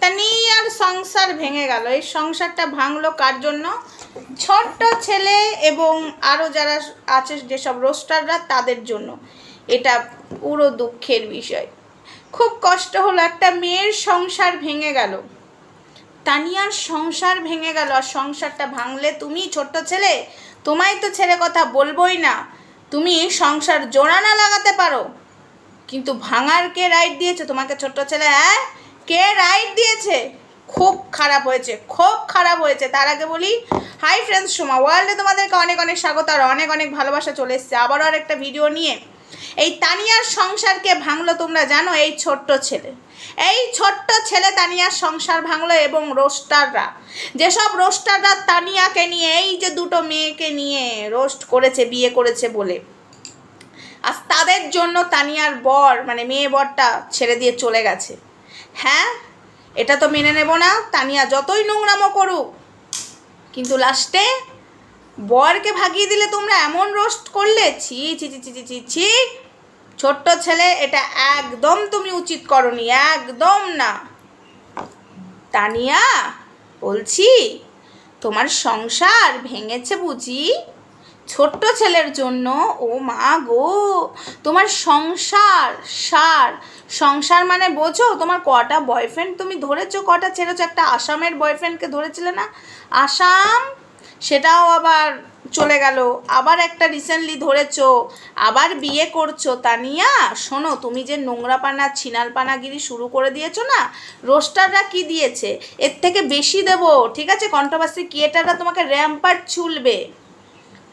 তানিয়ার সংসার ভেঙে গেল। এই সংসারটা ভাঙলো কার জন্য? ছোট্ট ছেলে এবং আরও যারা আছে যেসব রোস্টাররা, তাদের জন্য। এটা পুরো দুঃখের বিষয়। খুব কষ্ট হলো, একটা মেয়ের সংসার ভেঙে গেল। তানিয়ার সংসার ভেঙে গেল, আর সংসারটা ভাঙলে তুমি ছোট্ট ছেলে? তোমায় তো ছেলে কথা বলবোই না। তুমি সংসার জোড়া না লাগাতে পারো। কিন্তু ভাঙার কে রাইট দিয়েছে তোমাকে ছোট্ট ছেলে হ্যাঁ? কে রাইট দিয়েছে? খুব খারাপ হয়েছে, খুব খারাপ হয়েছে। তার আগে বলি হাই ফ্রেন্ডস সোমা ওয়ার্ল্ডে তোমাদেরকে অনেক অনেক স্বাগত আর অনেক অনেক ভালোবাসা চলে এসছে। আবারও আর একটা ভিডিও নিয়ে। এই তানিয়ার সংসারকে ভাঙলো তোমরা জানো? এই ছোট্ট ছেলে। এই ছোট্ট ছেলে তানিয়ার সংসার ভাঙলো এবং রোস্টাররা যেসব রোস্টাররা তানিয়াকে নিয়ে, এই যে দুটো মেয়েকে নিয়ে রোস্ট করেছে, বিয়ে করেছে বলে। আজ তাদের জন্য তানিয়ার বর মানে মেয়ে বরটা ছেড়ে দিয়ে চলে গেছে। হ্যাঁ এটা তো মেনে নেব না, তানিয়া যতই নোংরামো করুক। কিন্তু লাস্টে বরকে ভাগিয়ে দিলে তোমরা এমন রোস্ট করলে, ছি ছি ছি ছি ছি ছি ছি, ছোট্ট ছেলে, এটা একদম তুমি উচিত করনি, একদম না। তানিয়া, বলছি, তোমার সংসার ভেঙেছে বুঝি? ছোট্ট ছেলের জন্য, ও মা গো, তোমার সংসার, সার। সংসার মানে বোঝো, তোমার কটা বয়ফ্রেন্ড তুমি ধরেছো, কটা ছেড়েছো, একটা আসামের বয়ফ্রেন্ডকে ধরেছিলে না? আসাম, সেটাও আবার চলে গেল। আবার একটা রিসেন্টলি ধরেছো, আবার বিয়ে করছ। তানিয়া, শোনো, তুমি যে নোংরাপানা, ছিনালপানাগিরি শুরু করে দিয়েছ না, রোস্টাররা কি দিয়েছে? এর থেকে বেশি দেবো, ঠিক আছে? কন্ট্রোভার্সি ক্রিয়েটাররা তোমাকে র্যাম্পার ছুলবে।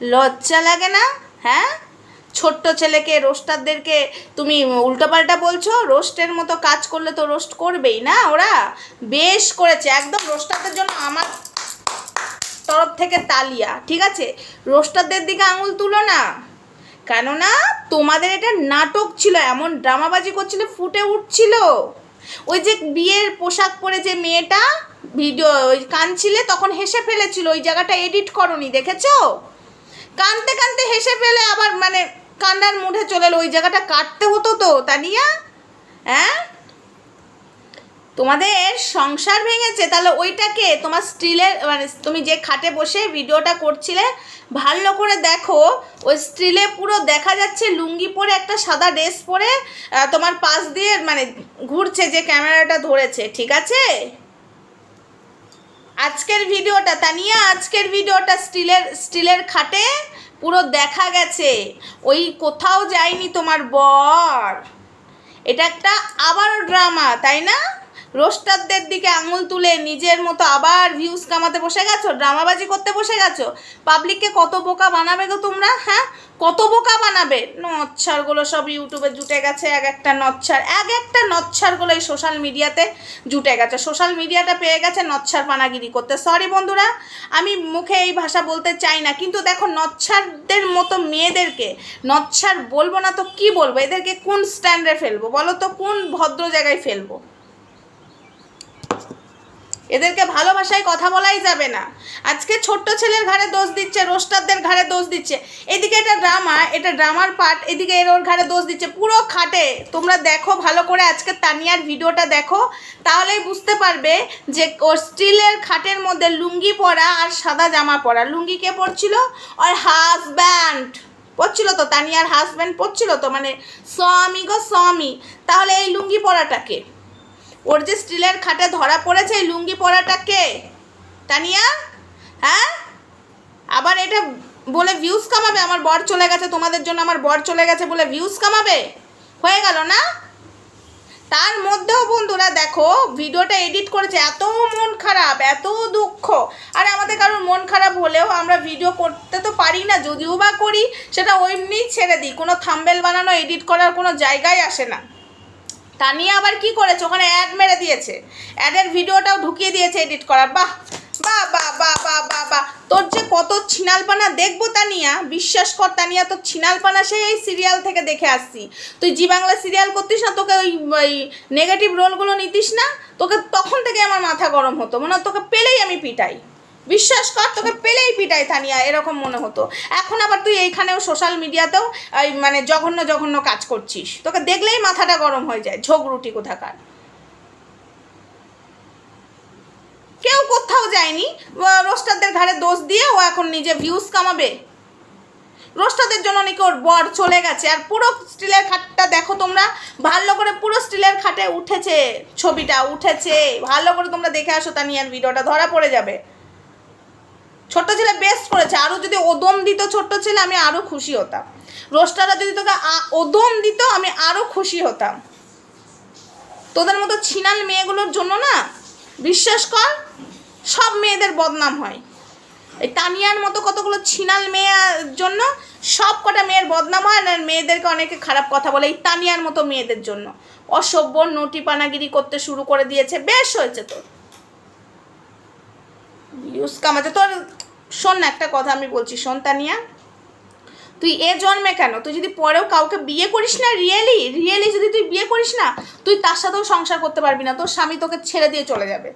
লজ্জা লাগে না? হ্যাঁ? ছোট্ট ছেলেকে, রোস্টারদেরকে তুমি উল্টোপাল্টা বলছো? রোস্টের মতো কাজ করলে তো রোস্ট করবেই না ওরা? বেশ করেছে, একদম রোস্টারদের জন্য আমার তরফ থেকে তালিয়া, ঠিক আছে? রোস্টারদের দিকে আঙুল তুলো না। কেননা তোমাদের এটা নাটক ছিল, এমন ড্রামাবাজি করছিল, ফুটে উঠছিল। ওই যে বিয়ের পোশাক পরে যে মেয়েটা, ভিডিও ওই কাঁদছিলে তখন হেসে ফেলেছিল, ওই জায়গাটা এডিট করনি, দেখেছ? কানতে কানতে হেসে ফেলে আবার মানে কান্নার মুঠে চলে এলো, ওই জায়গাটা কাটতে হতো তো, তানিয়া? হ্যাঁ? তোমাদের সংসার ভেঙেছে, তাহলে ওইটাকে তোমার স্টিলের মানে তুমি যে খাটে বসে ভিডিওটা করছিলে, ভালো করে দেখো। ওই স্টিলে পুরো দেখা যাচ্ছে লুঙ্গি পরে, একটা সাদা ড্রেস পরে তোমার পাশ দিয়ে মানে ঘুরছে যে ক্যামেরাটা ধরেছে, ঠিক আছে? আজকের ভিডিওটা, তানিয়া, আজকের ভিডিওটা স্টিলের স্টিলের খাটে পুরো দেখা গেছে। ওই কোথাও যায়নি তোমার বর। এটা একটা আবারও ড্রামা, তাই না? রোস্টারদের দিকে আঙুল তুলে নিজের মতো আবার ভিউজ কামাতে বসে গেছো? ড্রামাবাজি করতে বসে গেছো? পাবলিককে কত বোকা বানাবে গো তোমরা হ্যাঁ? কত বোকা বানাবে? নচ্ছারগুলো সব ইউটিউবে জুটে গেছে, এক একটা নচ্ছার, এক একটা নচ্ছারগুলো এই সোশ্যাল মিডিয়াতে জুটে গেছে। সোশ্যাল মিডিয়াটা পেয়ে গেছে নচ্ছার পানাগিরি করতে। সরি বন্ধুরা, আমি মুখে এই ভাষা বলতে চাই না, কিন্তু দেখো নচ্ছারদের মতো মেয়েদেরকে, নচ্ছার বলব না তো কি বলব? এদেরকে কোন স্ট্যান্ডে ফেলব? বলো তো, কোন ভদ্র জায়গায় ফেলব? এদেরকে ভালোবাসায় কথা বলাই যাবে না। আজকে ছোট্ট ছেলের ঘাড়ে দোষ দিচ্ছে, রোস্টারদের ঘাড়ে দোষ দিচ্ছে। এদিকে এটা ড্রামা এটা ড্রামার পার্ট এদিকে এর ওর ঘাড়ে দোষ দিচ্ছে। পুরো খাটে। তোমরা দেখো ভালো করে আজকে তানিয়ার ভিডিওটা দেখো। তাহলেই বুঝতে পারবে যে স্টিলের খাটের মধ্যে লুঙ্গি পরা আর সাদা জামা পরা। লুঙ্গি কে পরছিল? আর হাজব্যান্ড পরছিল তো? তানিয়ার হাজব্যান্ড পরছিল তো? মানে স্বামী গো স্বামী। তাহলে এই লুঙ্গি পরাটাকে ওর যে স্টিলের খাটে ধরা পড়েছে লুঙ্গি পরাটা কে? তানিয়া? হ্যাঁ? আবার এটা বলে ভিউজ কামাবে? আমার বর চলে গেছে, তোমাদের জন্য আমার বর চলে গেছে বলে ভিউজ কামাবে? হয়ে গেল না? তার মধ্যেও বন্ধুরা দেখো ভিডিওটা এডিট করেছে, এত মন খারাপ, এত দুঃখ। আর আমাদের কারোর মন খারাপ হলেও আমরা ভিডিও করতে তো পারি না, যদিও বা করি, সেটা এমনিই ছেড়ে দিই। কোনো থাম্বেল বানানো এডিট করার কোনো জায়গায় আসে না। তানিয়া আবার কি করেছে? ওখানে অ্যাড মেরে দিয়েছে। অ্যাডের ভিডিওটাও ঢুকিয়ে দিয়েছে এডিট করার। বাহ! বা বা বা বা বা বা তোর যে কত ছিনালপানা দেখব তানিয়া? বিশ্বাস কর, তানিয়া, তোর ছিনালপানা সেই এই সিরিয়াল থেকে দেখে আসছি। তুই জি বাংলা সিরিয়াল করতিস না, তোকে ওই ওই নেগেটিভ রোলগুলো নিতিস না, তোকে তখন থেকে আমার মাথা গরম হতো। মনে তোকে পেলেই আমি পিটাই। বিশ্বাস কর, তোকে পেলেই পিটাই থানিয়া এরকম মনে হতো। এখন আবার তুই এইখানেও সোশ্যাল মিডিয়াতেও এই মানে জঘন্য জঘন্য কাজ করছিস। তোকে দেখলেই মাথাটা গরম হয়ে যায় ঝোগরুটি কোথাকার। কেউ কোথাও যায়নি রোস্টারদের ঘাড়ে দোষ দিয়ে ও এখন নিজে ভিউজ কামাবে। রোস্টারদের জন্য নাকি ওর বর চলে গেছে, আর পুরো স্টিলের খাটটা দেখো তোমরা, ভালো করে পুরো স্টিলের খাটে উঠেছে, ছবিটা উঠেছে। ভালো করে তোমরা দেখে আসো তা নিয়ে আর ভিডিওটা ধরা পড়ে যাবে। ছোট্ট ছেলে বেস্ট করেছে। আরও যদি ওদম দিত ছোট্ট ছেলে, আমি আরও খুশি হতাম। রোস্টাররা যদি তোকে ওদম দিত, আমি আরও খুশি হতাম। তোদের মতো ছিনাল মেয়েগুলোর জন্য না, বিশ্বাস কর, সব মেয়েদের বদনাম হয়। এই তানিয়ার মতো কতগুলো ছিনাল মেয়ের জন্য সব কটা মেয়ের বদনাম হয়, আর মেয়েদেরকে অনেকে খারাপ কথা বলে, এই তানিয়ার মতো মেয়েদের জন্য। অসভ্য নটি পানাগিরি করতে শুরু করে দিয়েছে, বেশ হয়েছে তোর। ইউজ কামাতে তোর শোন না, একটা কথা আমি বলছি, শোন তানিয়া। তুই এ জন্মে কেন? তুই যদি পরেও কাউকে বিয়ে করিস না রিয়েলি রিয়েলি যদি তুই বিয়ে করিস না, তুই তার সাথেও সংসার করতে পারবি না, তোর স্বামী তোকে ছেড়ে দিয়ে চলে যাবে।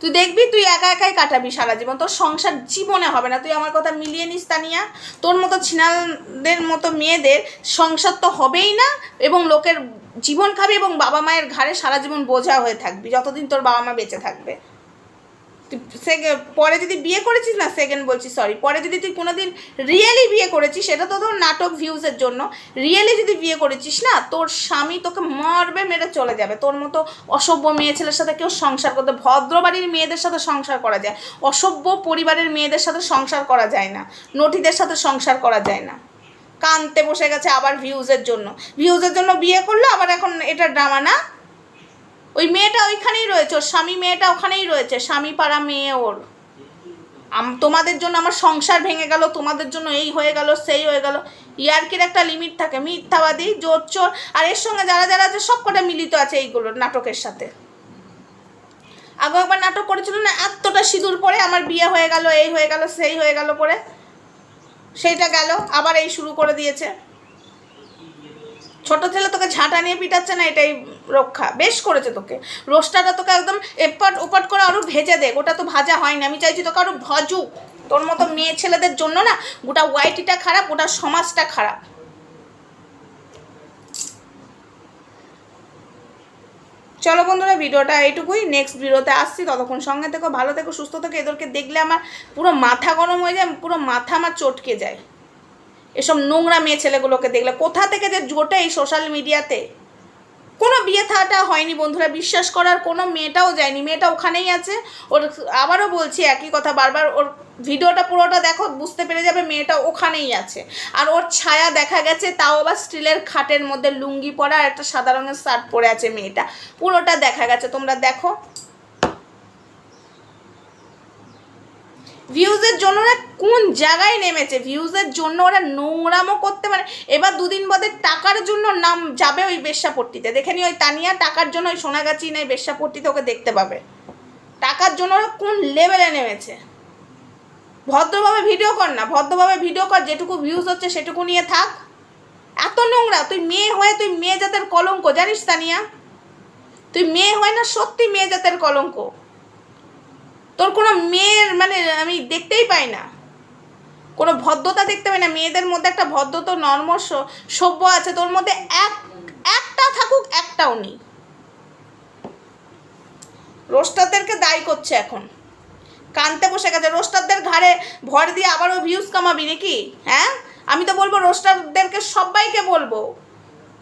তুই দেখবি, তুই একা একাই কাটাবি সারা জীবন, তোর সংসার জীবনে হবে না। তুই আমার কথা মিলিয়ে নিস তানিয়া। তোর মতো ছিনালদের মতো মেয়েদের সংসার তো হবেই না, এবং লোকের জীবন খাবি এবং বাবা মায়ের ঘাড়ে সারা জীবন বোঝা হয়ে থাকবি, যতদিন তোর বাবা মা বেঁচে থাকবে। পরে যদি বিয়ে করেছিস না সেকেন্ড বলছি সরি পরে যদি তুই কোনোদিন রিয়েলি বিয়ে করেছিস, সেটা তো তোর নাটক ভিউজের জন্য রিয়েলি যদি বিয়ে করেছিস না, তোর স্বামী তোকে মরবে, মেরে চলে যাবে। তোর মতো অসভ্য মেয়ে ছেলের সাথে কেউ সংসার করতে, ভদ্র বাড়ির মেয়েদের সাথে সংসার করা যায়, অসভ্য পরিবারের মেয়েদের সাথে সংসার করা যায় না, নটিদের সাথে সংসার করা যায় না। কানতে বসে গেছে আবার ভিউজের জন্য। ভিউজের জন্য বিয়ে করল, আবার এখন এটা ড্রামা না? ওই মেয়েটা ওইখানেই রয়েছে, ওর স্বামী মেয়েটা ওখানেই রয়েছে, স্বামী পাড়া মেয়ে ওর। তোমাদের জন্য আমার সংসার ভেঙে গেল, তোমাদের জন্য এই হয়ে গেল, সেই হয়ে গেল। ইয়ার্কির একটা লিমিট থাকে, মিথ্যাবাদী জোর চোর আর এর সঙ্গে যারা যারা আছে সব কটা মিলিত আছে এইগুলো নাটকের সাথে। আগে একবার নাটক করেছিল না, এতটা সিঁদুর পরে আমার বিয়ে হয়ে গেল, এই হয়ে গেল, সেই হয়ে গেল করে সেইটা গেল, আবার এই শুরু করে দিয়েছে। ছোট ছেলে তোকে ঝাঁটা নিয়ে পিটাচ্ছে না, এটাই রক্ষা, বেশ করেছে তোকে। রোস্টারটা তোকে একদম এপাট ওপাট করে আরও ভেজে দেখ ওটা তো ভাজা হয়নি আমি চাইছি তোকে আরও ভাজুক। তোর মতো মেয়ে ছেলেদের জন্য না গোটা ওয়াইটিটা খারাপ, গোটা সমাজটা খারাপ। চলো বন্ধুরা, ভিডিওটা এইটুকুই। নেক্সট ভিডিওতে আসছি। ততক্ষণ সঙ্গে থেকো, ভালো থেকো, সুস্থ থেকো। এদেরকে দেখলে আমার পুরো মাথা গরম হয়ে যায়, পুরো মাথা আমার চটকে যায়। এসব নোংরা মেয়ে ছেলেগুলোকে দেখলে। কোথা থেকে যে জোটে এই সোশ্যাল মিডিয়াতে কোনো বিয়ে থাটা হয়নি বন্ধুরা, বিশ্বাস করার কোনো মেয়েটাও যায়নি। মেয়েটা ওখানেই আছে। ওর আবারও বলছি একই কথা, বারবার ওর ভিডিওটা পুরোটা দেখো, বুঝতে পেরে যাবে মেয়েটা ওখানেই আছে। আর ওর ছায়া দেখা গেছে, তাও আবার স্টিলের খাটের মধ্যে লুঙ্গি পরা আর একটা সাদা রঙের শার্ট পরে আছে মেয়েটা। পুরোটা দেখা গেছে, তোমরা দেখো। ভিউজের জন্য ওরা কোন জায়গায় নেমেছে? ভিউজের জন্য ওরা নোংরামও করতে পারে। এবার দুদিন বাদে টাকার জন্য নাম যাবে ওই বেশ্যাপট্টিতে। দেখে নি ওই তানিয়া টাকার জন্য ওই সোনাগাছি নেই বেশ্যাপট্টিতে ওকে দেখতে পাবে। টাকার জন্য ওরা কোন লেভেলে নেমেছে? ভদ্রভাবে ভিডিও কর না। ভদ্রভাবে ভিডিও কর, যেটুকু ভিউজ হচ্ছে সেটুকু নিয়ে থাক। এত নোংরা, তুই মেয়ে হয়ে, তুই মেয়ে জাতের কলঙ্ক, জানিস তানিয়া? তুই মেয়ে হয় না সত্যি মেয়ে জাতের কলঙ্ক? তোর কোনো মেয়ের মানে আমি দেখতেই পাই না। কোনো ভদ্রতা দেখতে পাই না। মেয়েদের মধ্যে একটা ভদ্রতা নর্ম স- সভ্য আছে। তোর মধ্যে এক, একটা থাকুক, একটাও নেই। রোস্টারদেরকে দায়ী করছে এখন। কানতে বসে গেছে। রোস্টারদের ঘাড়ে ভর দিয়ে আবারও ভিউজ কামাবি নাকি? হ্যাঁ? আমি তো বলব, রোস্টারদেরকে সবাইকে বলব।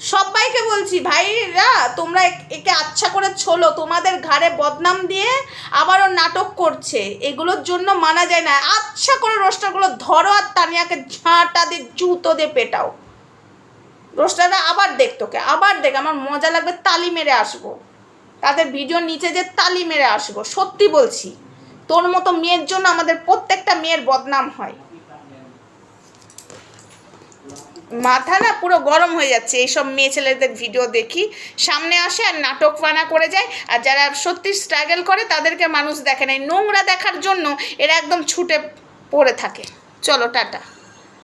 সবাইকে বলছি, ভাইরা, তোমরা একে আচ্ছা করে ছোলো। তোমাদের ঘাড়ে বদনাম দিয়ে আবারও নাটক করছে। এগুলোর জন্য মানা যায় না। আচ্ছা করে রোস্টারগুলো ধরো আর তানিয়াকে ঝাঁটা দিয়ে জুতো দিয়ে পেটাও। রোস্টাররা আবার দেখ তোকে, আবার দেখ আমার মজা লাগবে তালি মেরে আসব। তাদের ভিডিওর নিচে যে তালি মেরে আসব। সত্যি বলছি, তোর মতো মেয়ের জন্য আমাদের প্রত্যেকটা মেয়ের বদনাম হয়। মাথা না পুরো গরম হয়ে যাচ্ছে। এইসব মেয়ে ছেলেদের ভিডিও দেখি। সামনে আসে আর নাটক পানা করে যায়। আর যারা সত্যি স্ট্রাগল করে, তাদেরকে মানুষ দেখে নেয় নোংরা দেখার জন্য এরা একদম ছুটে পড়ে থাকে। চলো, টাটা।